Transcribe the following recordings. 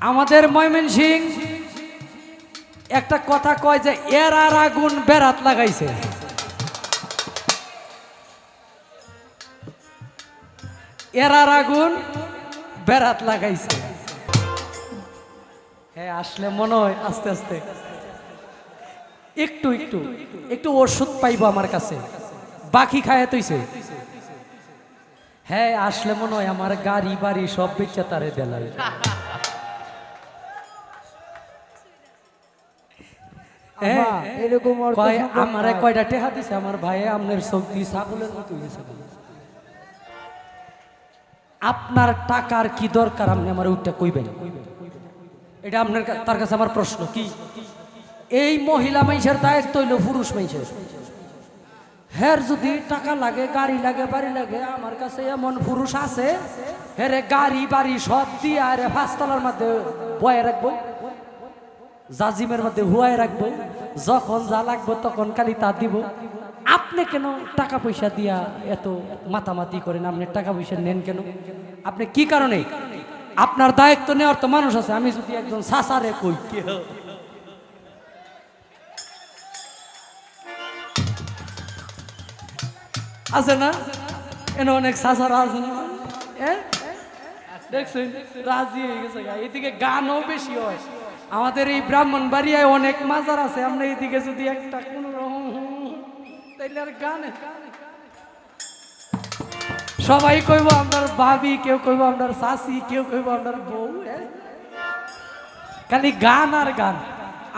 আমাদের ময়মনসিং একটা কথা কয় যে, এর আর আগুন বেড়াত লাগাইছে। এর আর আগুন বেড়াত লাগাইছে। হ্যাঁ আসলে মনে হয় আস্তে আস্তে। একটু একটু একটু ওষুধ পাইবো আমার কাছে। বাকি খায় তৈছে হ্যাঁ আসলে মনে হয় আমার গাড়ি বাড়ি সব বেচে তারে দেলাই এরকম কয় সম্পদ আমারে। কয়টা টেহা দিছে? আমার ভাই আপনার শক্তি ছাগলের মতো হয়েছে আপনার টাকার কি দরকার? আপনি আমার উঠটা কইবেন। এটা আপনার তার কাছে আমার প্রশ্ন কি? এই মহিলা মানুষের দায়িত্ব হইল পুরুষ মানুষের। হের যদি টাকা লাগে গাড়ি লাগে বাড়ি লাগে আমার কাছে এমন পুরুষ আছে হেরে গাড়ি বাড়ি সব দিয়ে আরে পাঁচতলার মধ্যে বয়ে রাখব। জাজিমের মধ্যে হুয়ায় রাখব, যখন যা লাগবো তখন খালি তা দিব। আপনি কেন টাকা পয়সা দিয়া এত মাতামাতি করেন? আপনি টাকা পয়সা নেন কেন? আপনি কি কারণে? আপনার দায়িত্ব নেওয়ার তো মানুষ আছে। আমি যদি একজন সাসারে কই আছে না? এনে অনেক সাসারা আছে না? দেখছেন? রাজি হয়ে গেছে এদিকে গানও বেশি হয়। আমাদের এই ব্রাহ্মণ বাড়িয়ায় অনেক মাজার আছে, আমরা এইদিকে যদি একটা কোন তাইলে আর গানে। সবাই কইব আপনার ভাবি, কেউ কইব আপনার শাশি কেউ কইব আপনার বউ খালি গান আর গান।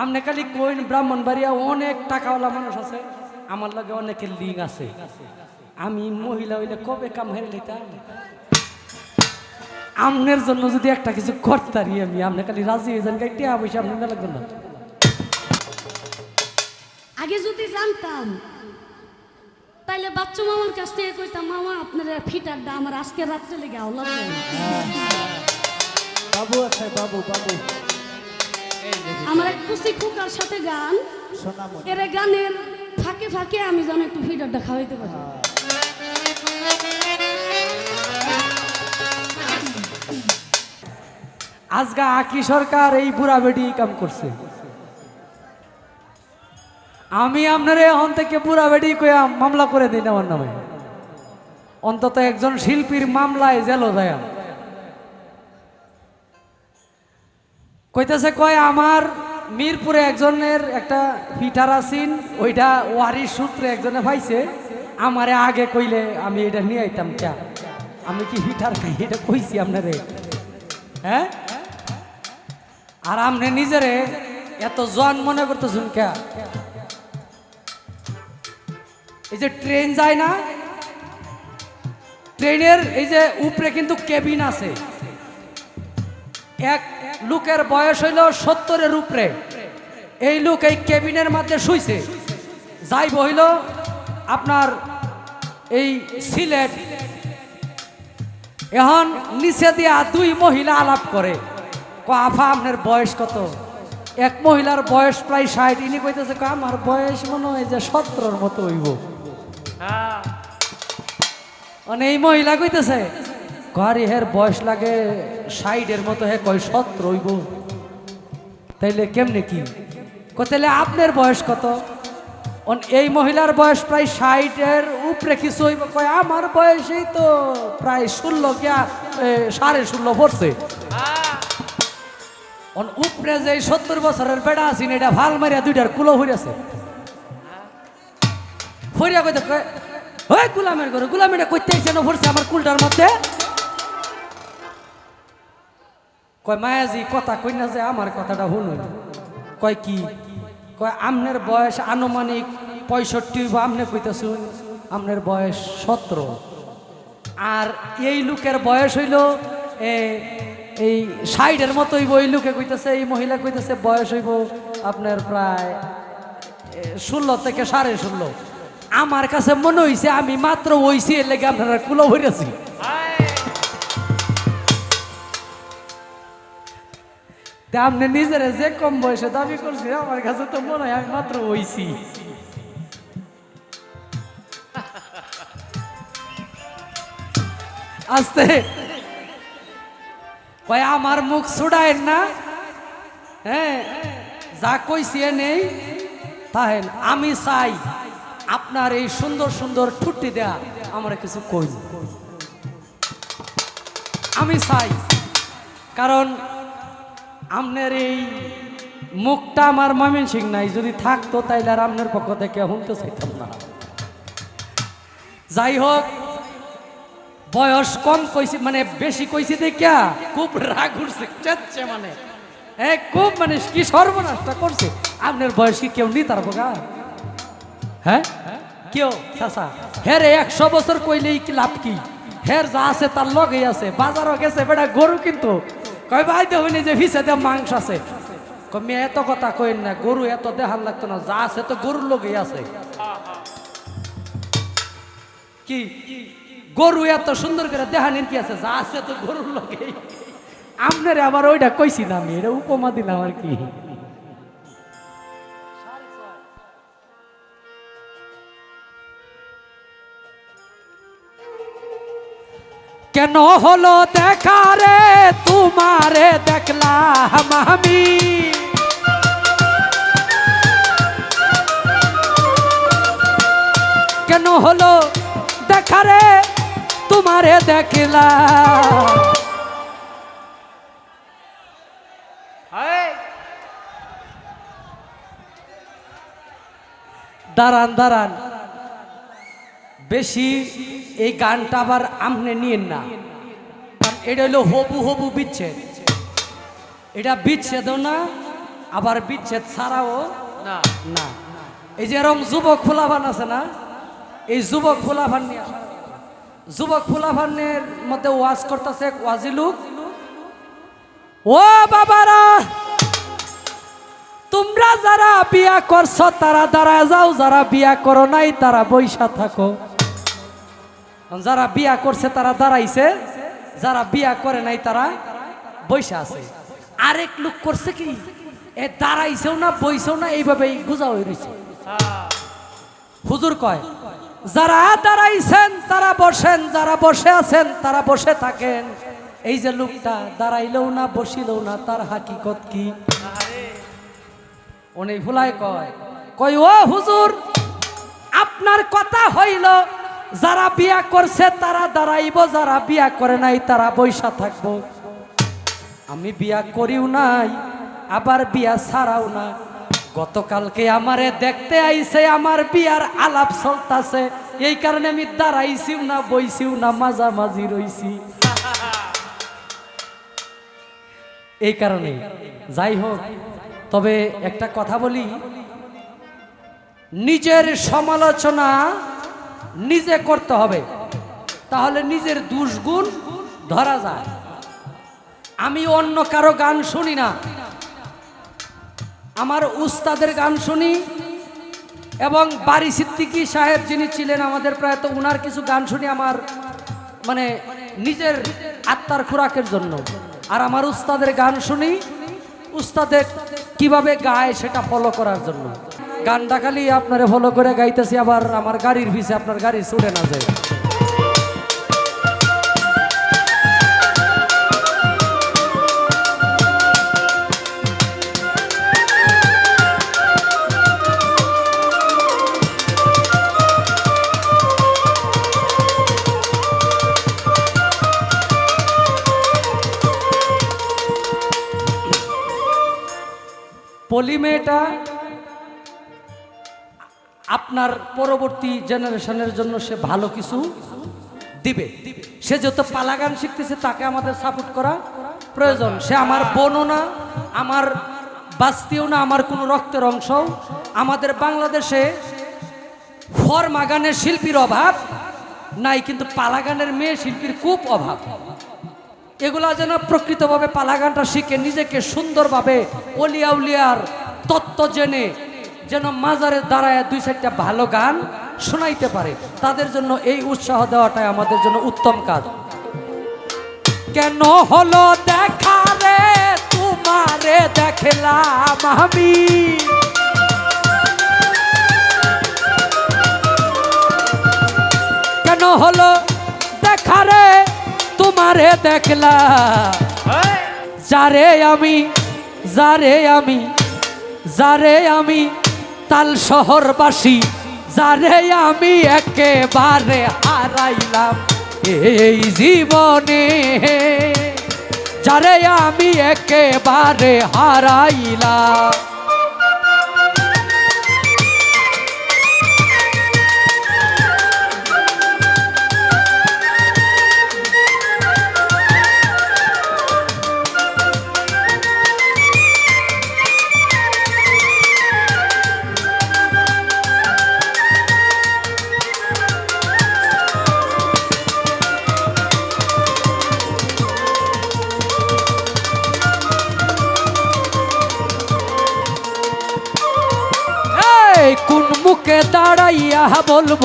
আপনি খালি কইন, ব্রাহ্মণ বাড়িয়া অনেক টাকাওয়ালা মানুষ আছে, আমার লগে অনেকের লিঙ্ক আছে। আমি মহিলা হইলে কবে কাম হেরে লইতাম আমনের জন্য যদি একটা কিছু করতারি আমি আপনি খালি রাজি হয়ে যান গাইতে পয়সা আপনি না লাগবে না আগে যদি জানতাম তাইলে বাচ্চু মামার কাছ থেকে কইতাম মামা আপনার ফিটারটা আমার আজকে রাত্রে লেগে আওলা বাবু আছে বাবু বাবু। আমার এক পুস্তি কুকার সাথে গান। এর গানের ফাঁকে ফাঁকে আমি যেন একটু ফিটারটা খাওয়াইতে পারি। আজকা আকি সরকার এই বুড়া বেটি কাম করছে। আমি আপনার এখন থেকে বুড়া বেটি কইয়া মামলা করে দিন আমার নামে। অন্তত একজন শিল্পীর মামলায় জেলো যায় কইতেছে কয়, আমার মিরপুরে একজনের একটা ফিটার আছিন, ওইটা ওয়ারির সূত্রে একজনে পাইছে। আমারে আগে কইলে আমি এটা নিয়ে আইতাম চা আমি কি হিটার খাই? এটা কইছি আপনারে। হ্যাঁ? আর আপনি নিজেরে এত জন মনে করতেছেন কে? এই যে ট্রেন যায় না, ট্রেনের এই যে উপরে কিন্তু কেবিন আছে। এক লোকের বয়স হইল সত্তরের উপরে। এই লোক এই কেবিনের মধ্যে শুইছে। যাই হইল আপনার এই সিলেট। এখন নিচে দিয়া দুই মহিলা আলাপ করে। ক আফা আপনার বয়স কত? এক মহিলার বয়স প্রায় ষাট ইনি কইতেছে আমার বয়স মনে হয় যে সতেরোর মতো হইব। মানে এই মহিলা কইতেছে ঘরে হের বয়স লাগে ষাটের মতো হে কয় সতেরো হইব। তাইলে কেমনে কি? ক তাইলে আপনার বয়স কত? অন এই মহিলার বয়স প্রায় ষাটের উপরে কিছু হইব। কয় আমার বয়সেই তো প্রায় ষোলো গিয়া সাড়ে ষোলো পড়ছে। অন উপরে যে সত্তর বছরের বেড়া আছেন এটা ভালো মারিয়া দুইটার কুলো হইয়াছে হইয়া কইতে কয় ওই গুলামের ঘরে গুলামিটা কইতে আইছে না পড়ছে আমার কুলটার মধ্যে। কয় মায়াজি কথা কই না যে আমার কথাটা শুনুন। কয় কি? কয় আমনের বয়স আনুমানিক পঁয়ষট্টি বা আমনে কইতেছুন আমনের বয়স সতেরো। আর এই লোকের বয়স হইল এ, এই সাইডের মতো হইব এই লোকে কইতেছে, এই মহিলা কইতেছে বয়স হইব আপনার প্রায় ষোলো থেকে সাড়ে ষোলো। আমার কাছে মনে হইছে আমি মাত্র ওইছি এর লেগে আপনারা কুলো তা আপনি নিজের যে কম বয়সে দাবি করছি আমার কাছে তো মনে হয় আমি মাত্র ওইছি আস্তে ভাই আমার মুখ ছুড়ায় না? হ্যাঁ যা কইছি নেই। তাহেন, আমি চাই আপনার এই সুন্দর সুন্দর ঠুটি দেয়া আমার কিছু কই আমি চাই, কারণ আপনার এই মুখটা আমার ময়মন সিং নাই। যদি থাকতো তাইলে আর আপনার পক্ষ থেকে শুনতে চাইতাম না। যাই হোক বয়স কম কইছি মানে বেশি কইছি দেখিয়া খুব রাগ উঠছে, চেচ্ছে মানে। এ, খুব মানে কি সর্বনাশটা করছে। আপনার বয়স কি কেউ নি তার বোকা হ্যাঁ? কেউ? চাচা। হ্যাঁ রে একশো বছর কইলেই কি লাভ কি? হের যা আছে তার লগেই আছে, বাজারও গেছে, বেটা গরু কিন্তু। কয় ভাই দেখুন যে ভিসে মাংস আছে। মেয়ে এত কথা কইন না, গরু এত দেহার লাগতো না, যা আছে তো গরুর লগেই আছে। কি? গরু এত সুন্দর করে দেহানির কি আছে? যা আছে তো গরুর লগেই আপনারে আবার ওইটা কইছি না আমি, এটা উপমা দিলাম আর কি। কেন হলো দেখা রে? তোমারে দেখলাম আমি। কেন হলো দেখা রে? তোমারে দেখলাম। দাঁড়ান দাঁড়ান। বেশি এই গানটা আবার আমনে নিয়েন না। এটা হলো হবু হবু বিচ্ছেদ। এটা বিচ্ছেদও না আবার বিচ্ছেদ ছাড়াও না। না। এই যে এরকম যুবক ফুলাভান আছে না এই যুবক ফুলাভান নিয়ে। যুবক ফুলাভানের মধ্যে ওয়াজ করতেছে ওয়াজি লোক। ও বাবারা, তোমরা যারা বিয়া করছ, তারা দাঁড়ায় যাও, যারা বিয়া করো নাই, তারা বৈশা থাকো। যারা বিয়া করছে, তারা দাঁড়াইছে, যারা বিয়া করে নাই, তারা বৈশা আছে। আরেক লোক করছে কি, এ দাঁড়াইছেও না, বইছেও না, এইভাবেই গুজা হয়ে রয়েছে হুজুর কয় যারা দাঁড়াইছেন, তারা বসেন, যারা বসে আছেন, তারা বসে থাকেন। এই যে লোকটা দাঁড়াইলেও না, বসিলেও না, তার হাকিকত কি? উনি ভুলাই কয় কই ও হুজুর, আপনার কথা হইল, যারা বিয়া করছে, তারা দাঁড়াইব, যারা বিয়া করে নাই, তারা বৈশা থাকব। আমি বিয়া করিও নাই, আবার বিয়া ছাড়াও না। গতকালকে আমারে দেখতে আইছে, আমার বিয়ার আলাপ চলতাছে। এই কারণে আমি দাঁড়াইছিও না, বইছিও না, মাঝামাঝি রইছি। এই কারণে, যাই হোক, তবে একটা কথা বলি। নিজের সমালোচনা নিজে করতে হবে, তাহলে নিজের দুষ্গুণ ধরা যায়। আমি অন্য কারও গান শুনি না। আমার উস্তাদের গান শুনি এবং বাড়ি সিদ্দিকি সাহেব যিনি ছিলেন আমাদের প্রায় তো উনার কিছু গান শুনি আমার মানে নিজের আত্মার খোরাকের জন্য। আর আমার উস্তাদের গান শুনি উস্তাদের কীভাবে গায় সেটা ফলো করার জন্য। গানটা খালি আপনারে ফলো করে গাইতেছি, আবার আমার গাড়ির ভিসে আপনার গাড়ি ছুটে না যায়। মেয়েটা আপনার পরবর্তী জেনারেশনের জন্য সে ভালো কিছু দিবে। সে যত পালা গান শিখতেছে, তাকে আমাদের সাপোর্ট করা প্রয়োজন। সে আমার বোনও না, আমার বাস্তিও না, আমার কোনো রক্তের অংশ আমাদের বাংলাদেশে ফরমা গানের শিল্পীর অভাব নাই, কিন্তু পালা গানের মেয়ে শিল্পীর খুব অভাব। এগুলা যেন প্রকৃতভাবে পালা গানটা শিখে নিজেকে সুন্দরভাবে অলিয়া উলিয়ার তত্ত্ব জেনে যেন মাজারে দাঁড়ায় দুই চারটা ভালো গান শোনাইতে পারে। তাদের জন্য এই উৎসাহ দেওয়াটাই আমাদের জন্য উত্তম কাজ। কেন হলো দেখা রে? তোমারে দেখলাম আমি। কেন হলো দেখা রে? তোমারে দেখলাম। যারে আমি যারে আমি যারে আমি তাল শহরবাসী যারে আমি একেবারে হারাইলাম এই জীবনে। যারে আমি একেবারে হারাইলাম বলব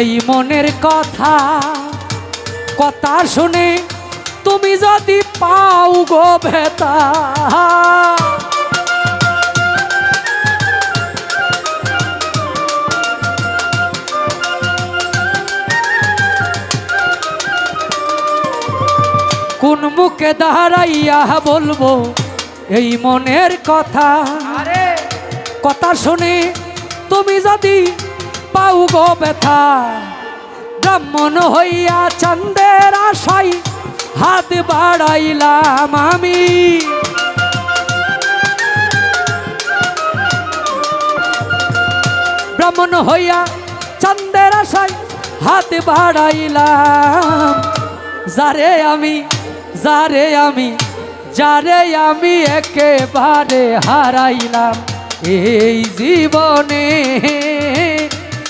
এই মনের কথা কথা শুনে তুমি যদি পাও গো ভেতা। কোন মুখে দাঁড়াইয়া বলব এই মনের কথা কথা শুনে তুমি যদি পাও গো ব্যথা। ব্রাহ্মণ হইয়া চন্দের আশাই হাত বাড়াইলাম আমি। ব্রাহ্মণ হইয়া চন্দের আশাই হাত বাড়াইলাম। যারে আমি যারে আমি যারে আমি একেবারে হারাইলাম এই জীবনে।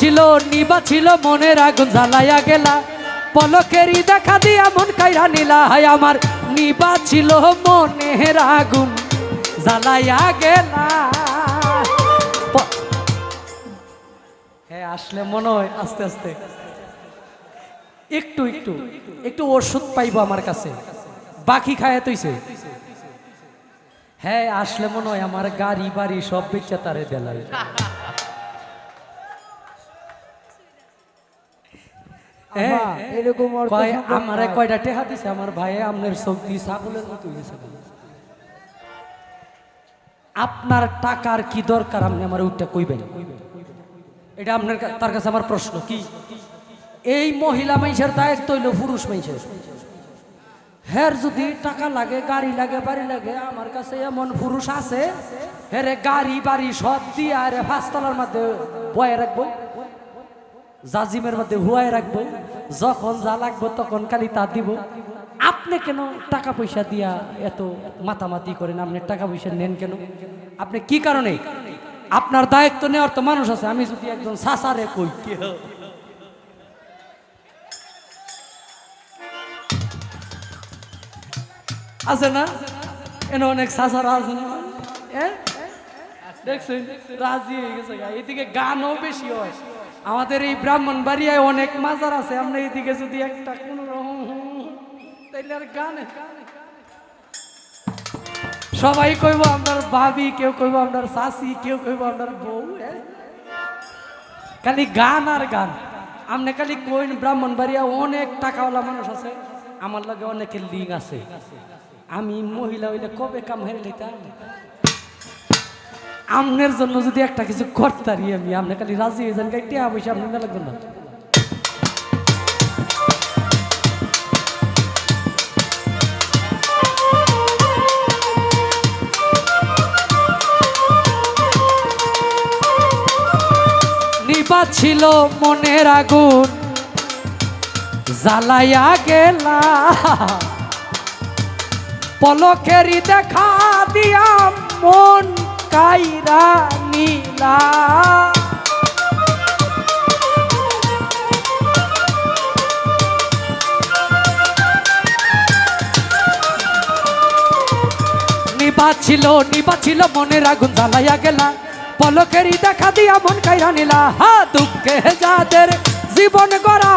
ছিল, নিবা ছিল, মনের আগুন জ্বালাইয়া গেলা। পলকেরই দেখা দিয়া মন কাইরা নিলা, হায় আমার, নিবা ছিল, মনের আগুন জ্বালাইয়া গেলা। হ্যাঁ আসলে মনে হয় আস্তে আস্তে। একটু একটু একটু ওষুধ পাইব আমার কাছে। বাকি খায় তৈছে হ্যাঁ আসলে মনে হয় আমার গাড়ি বাড়ি সব বেচে তারে দেলাই। এরকম অর্থ আমারে কয়টা টেহা দিছে আমার ভাই আমনের শক্তি ছাগলের মতো হয়েছে। আপনার টাকার কি দরকার আপনি আমার ওইটা কইবেন? এটা আপনার তার কাছে আমার প্রশ্ন কি? এই মহিলা মানুষের দায়িত্ব হইল পুরুষ মানুষের। হের যদি টাকা লাগে গাড়ি লাগে বাড়ি লাগে আমার কাছে এমন পুরুষ আছে হেরে গাড়ি বাড়ি সব দিয়ে আরে পাঁচতলার মধ্যে বয়ে রাখব। জাজিমের মধ্যে হুয়াই রাখব, যখন যা লাগবো তখন খালি তা দিব। আপনি কেন টাকা পয়সা দিয়া এত মাতামাতি করেন? আপনি টাকা পয়সা নেন কেন? আপনি কি কারণে? আপনার দায়িত্ব নেওয়ার তো মানুষ আছে। আমি যদি একজন সাসারে কই আছে না? এনে অনেক সাসারা আছে না? দেখছেন? রাজি হয়ে গেছে এদিকে গানও বেশি হয়। আমাদের এই ব্রাহ্মণবাড়িয়ায় অনেক মাজার আছে, আমরা এদিকে যদি একটা কোন তাইলে আর সবাই কইব আপনার ভাবি, কেউ কইব আপনার শাশি কেউ কইব আপনার বউ খালি গান আর গান। আপনি খালি কইন ব্রাহ্মণবাড়িয়া অনেক টাকাওয়ালা মানুষ আছে, আমার লগে অনেকের লিঙ্ক আছে। আমি মহিলা হইলে কবে কাম হেরে লইতাম? আমনের জন্য যদি একটা কিছু করতারি আমি, আপনি খালি রাজি হয়ে যান টিয়া পয়সা আপনি না লাগবে না। ছিল মনের আগুন, জ্বালাইয়া গেলা। পলকেরই দেখা দিয়া মন কাইরা নীলা। নিবাছিল নিবাছিল মনে আগুন জ্বালাইয়া গেলা। পলকেরই দেখা দিয়া মন কাইরা নিলা। হা, দুঃখে যাদের জীবন করা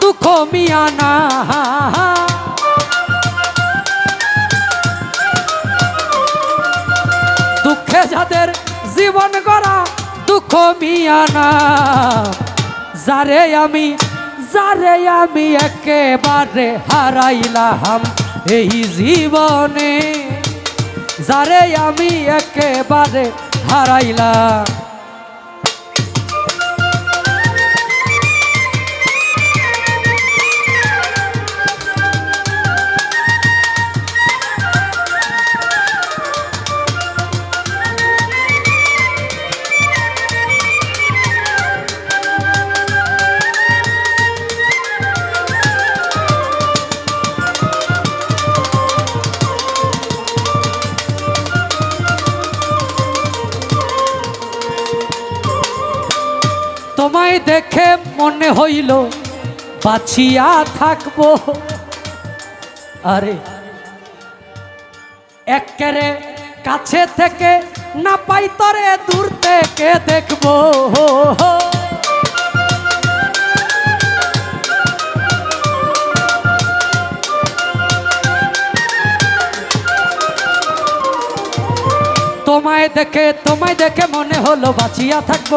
দুঃখ মিয়া না। দুঃখে যাদের জীবন করা দুঃখ মিয়ানা যারে আমি যারে আমি একেবারে হারাইলাম এই জীবনে, যারে আমি একেবারে হারাইলাম। মনে হইল বাঁচিয়া থাকব। আরে একেরে কাছে থেকে না পাই তরে দূর থেকে দেখব। তোমায় দেখে তোমায় দেখে মনে হলো বাঁচিয়া থাকব।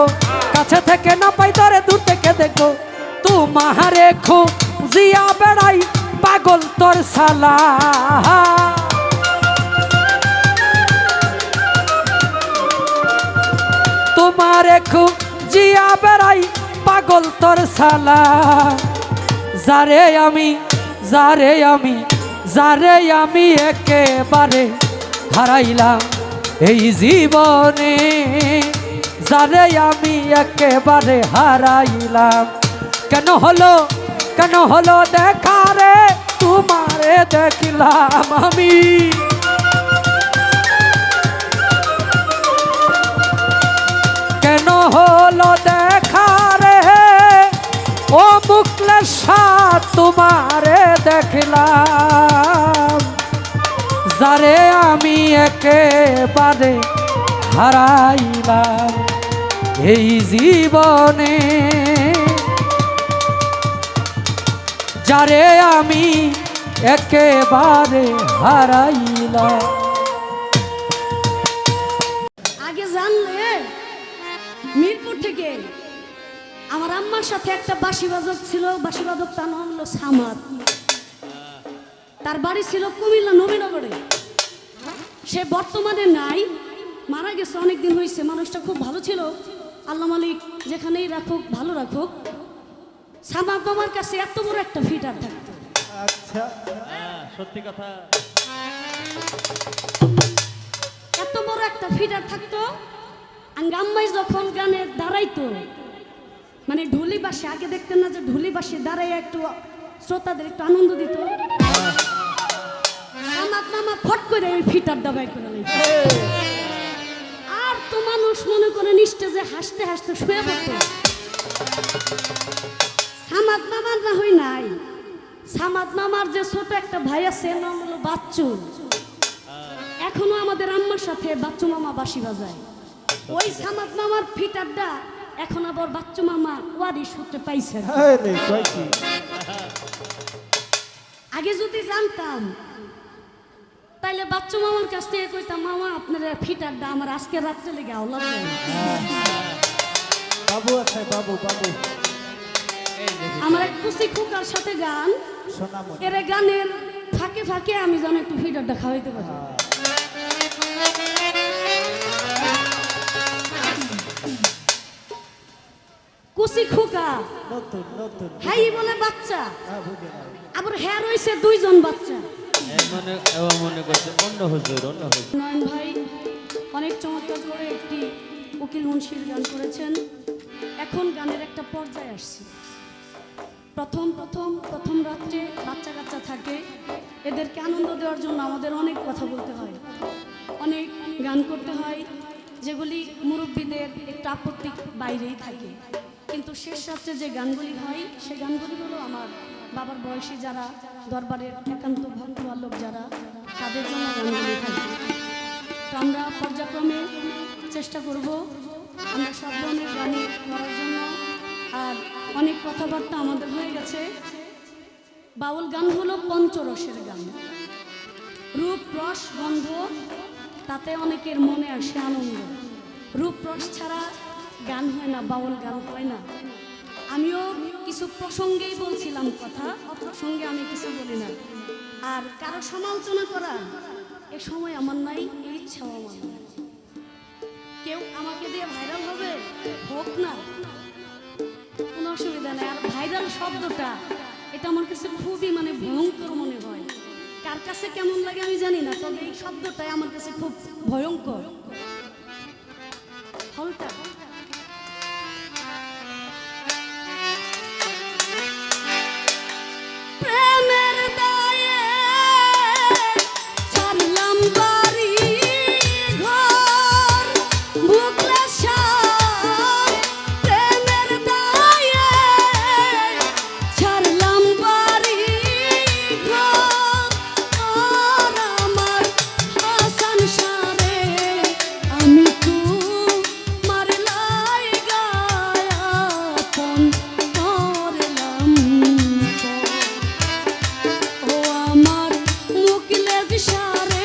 কাছে থেকে না পাই তরে দূর থেকে দেখব। তোমারে খু জিয়া বেড়াই পাগল তোর সালা তোমারে খু জিয়া বেড়াই পাগল তোর সালা যারে আমি যারে আমি যারে আমি একেবারে হারাইলাম। এই জীবনে যারে আমি একেবারে হারাইলাম। কেন হলো? কেন হলো দেখা রে? তোমারে দেখলাম আমি। কেন হলো দেখা রে? ও মুকলেশা, তোমারে দেখলাম। যারে আমি একেবারে হারাইলাম এই জীবনে। যারে আমি একেবারে হারাইলাম। আগে জানলে মিরপুর থেকে আমার আম্মার সাথে একটা বাঁশি বাদক ছিল, বাঁশি বাদক তার নাম হলো সামাদ। তার বাড়ি ছিল কুমিল্লা নবীনগরে। সে বর্তমানে নাই মারা গেছে অনেক দিন হয়েছে মানুষটা খুব ভালো ছিল। আল্লাহ মালিক যেখানেই রাখুক ভালো রাখুক। সামাদ মামার কাছে এত বড় একটা ফিটার থাকতো। আচ্ছা। হ্যাঁ, সত্যি কথা। এত বড় একটা ফিটার থাকতো আর গাম্মাই যখন গানে দাঁড়াইতো মানে ঢুলি বাসে আগে দেখতেন না যে ঢুলি বাসে দাঁড়াই একটু শ্রোতাদের একটু আনন্দ দিত। সামাত নামা ফট করে ওই ফিটার দাবাই করে। আর তো মানুষ মনে করে নিষ্ঠে যে হাসতে হাসতে শুয়ে পড়তো। সামাত মামার না হই নাই। সামাত মামার যে ছোট একটা ভাই আছে নাম হলো বাচ্চু। এখনও আমাদের আম্মার সাথে বাচ্চু মামা বাসি বাজায়। ওই সামাদ মামার ফিটারটা এখন আবার বাচ্চু মামা ওয়ারি সূত্রে পাইছে। হ্যাঁ আগে যদি জানতাম তাইলে বাচ্চু মামার কাছ থেকে কইতাম মামা আপনার ফিটারটা আমার আজকে রাত্রে লেগে আওলাদ দেন। বাবু আছে বাবু বাবু। আমার এক কুসি খুকার সাথে গান। এর গানের ফাঁকে ফাঁকে আমি যেন একটু ফিটার দেখা খাওয়াইতে পারি। কুসি খুকা। নতুন নতুন। হাই বলে বাচ্চা। আবার হ্যাঁ রয়েছে দুইজন বাচ্চা। মনে মনে করছে অন্য হুজুর অন্য হুজুর। নয়ন ভাই অনেক চমৎকার করে একটি উকিল মুন্সির গান করেছেন। এখন গানের একটা পর্যায়ে আসছে। প্রথম প্রথম প্রথম রাত্রে বাচ্চা কাচ্চা থাকে। এদেরকে আনন্দ দেওয়ার জন্য আমাদের অনেক কথা বলতে হয়। অনেক গান করতে হয় যেগুলি মুরব্বীদের একটু আপত্তি বাইরেই থাকে। কিন্তু শেষ রাত্রে যে গানগুলি হয়, সে গানগুলি হলো আমার বাবার বয়সী যারা, দরবারের একান্ত ভক্ত বালক যারা, তাদের জন্য গানগুলি থাকে তো আমরা পর্যায়ক্রমে চেষ্টা করব, আমরা সব ধরনের গানই করার জন্য। আর অনেক কথাবার্তা আমাদের হয়ে গেছে। বাউল গান হলো পঞ্চরসের গান। রূপ রস গন্ধ, তাতে অনেকের মনে আসে আনন্দ। রূপ রস ছাড়া গান হয় না, বাউল গান হয় না। আমিও কিছু প্রসঙ্গেই বলছিলাম কথা অপ্রসঙ্গে আমি কিছু বলি না। আর কারও সমালোচনা করার এ সময় আমার নাই এই ইচ্ছাও আমার কেউ আমাকে দিয়ে ভাইরাল হবে? হোক না। কোনো অসুবিধা নেই। আর ভাইরাল শব্দটা, এটা আমার কাছে খুবই মানে ভয়ঙ্কর মনে হয়। কার কাছে কেমন লাগে আমি জানি না, তবে এই শব্দটাই আমার কাছে খুব ভয়ঙ্কর। মুকলেজ